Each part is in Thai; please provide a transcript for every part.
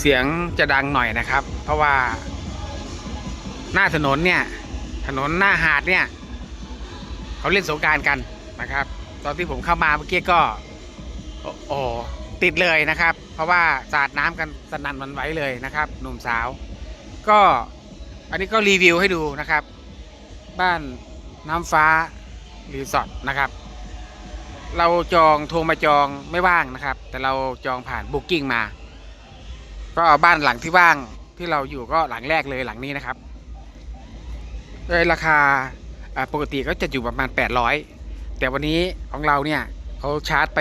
เสียงจะดังหน่อยนะครับ เพราะว่า หน้าถนนเนี่ย ถนนหน้าหาดเนี่ยเขาเล่นสงการกันนะครับ ตอนที่ผมเข้ามาเมื่อกี้ก็ โอ้ติดเลยนะครับ เพราะว่าสาดน้ำกันสนั่นหวันไหวเลยนะครับ หนุ่มสาว ก็อันนี้ก็รีวิวให้ดูนะครับ บ้านน้ำฟ้ารีสอร์ทนะครับ เราจองโทรมาจองไม่ว่างนะครับ แต่เราจองผ่านบุ๊กิ้งมา ก็บ้านหลังที่ว่างที่เราอยู่ก็หลังแรกเลยหลังนี้นะครับโดยราคาปกติก็จะอยู่ประมาณ 800 แต่วันนี้ของเราเนี่ยเขาชาร์จไป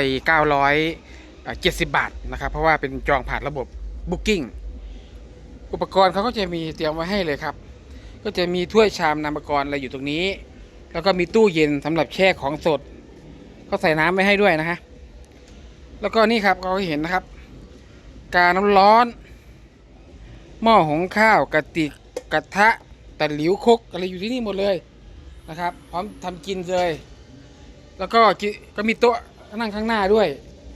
970 บาทนะครับ เพราะว่าเป็นจองผ่านระบบ Booking อุปกรณ์เขาก็จะมีเตรียมไว้ให้เลยครับ ก็จะมีถ้วยชามนามกรอะไรอยู่ตรงนี้ แล้วก็มีตู้เย็นสำหรับแช่ของสด ก็ใส่น้ำไว้ให้ด้วยนะฮะแล้วก็นี่ครับเราเห็นนะครับ กาน้ำร้อน หม้อหุงข้าวกระติกกระทะตะหลิวคกอะไรอยู่ที่นี่หมดเลยนะครับ พร้อมทำกินเลย แล้วก็กิก็มีโต๊ะนั่งข้างหน้าด้วย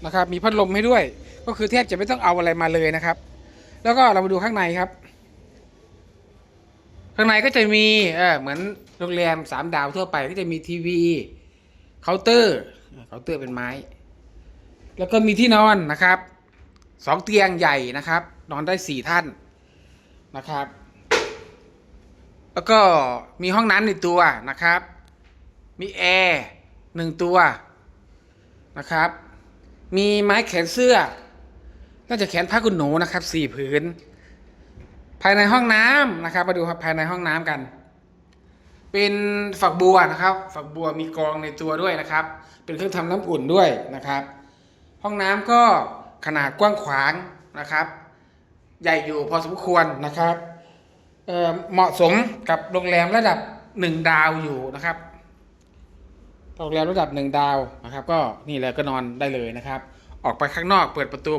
นะครับ มีพัดลมให้ด้วย ก็คือแทบจะไม่ต้องเอาอะไรมาเลยนะครับ แล้วก็เรามาดูข้างในครับ ข้างในก็จะมีเออเหมือนโรงแรมสามดาวทั่วไปก็จะมีทีวีเคาน์เตอร์เคาน์เตอร์เป็นไม้ แล้วก็มีที่นอนนะครับ สองเตียงใหญ่นะครับ นอนได้สี่ท่านนะครับ แล้วก็มีห้องน้ำในตัวนะครับ มีแอร์หนึ่งตัวนะครับ มีไม้แขวนเสื้อ น่าจะแขวนผ้ากุนหนูนะครับสี่ผืน ภายในห้องน้ำนะครับ มาดูภายในห้องน้ำกัน เป็นฝักบัวนะครับ ฝักบัวมีกรองในตัวด้วยนะครับ เป็นเครื่องทำน้ำอุ่นด้วยนะครับ ห้องน้ำก็ ขนาดกว้างขวางนะครับ ใหญ่อยู่พอสมควรนะครับเเหมาะสมกับโรงแรมระดับหนึ่งดาวอยู่นะครับโรงแรมระดับหนึ่งดาวนะครับ ก็นี่เลยก็นอนได้เลยนะครับ ออกไปข้างนอกเปิดประตู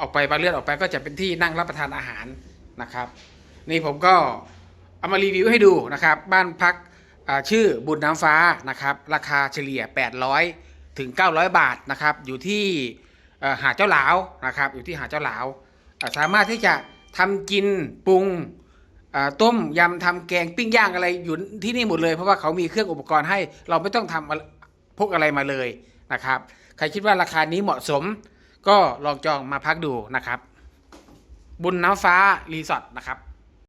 ออกไปบานเลือนออกไปก็จะเป็นที่นั่งรับประทานอาหารนะครับ นี่ผมก็เอามารีวิวให้ดูนะครับ บ้านพักชื่อบุญน้ำฟ้านะครับ ราคาเฉลี่ย 800 ถึง 900 บาทนะครับ อยู่ที่ หาดเจ้าหลาวนะครับอยู่ที่หาดเจ้าหลาวสามารถที่จะทำกินปรุงต้มยำทำแกงปิ้งย่างอะไรอยู่ที่นี่หมดเลย เพราะว่าเขามีเครื่องอุปกรณ์ให้เราไม่ต้องทำอะไรพกอะไรมาเลยนะครับใครคิดว่าราคานี้เหมาะสม ก็ลองจองมาพักดูนะครับ บุญน้ำฟ้ารีสอร์ทนะครับ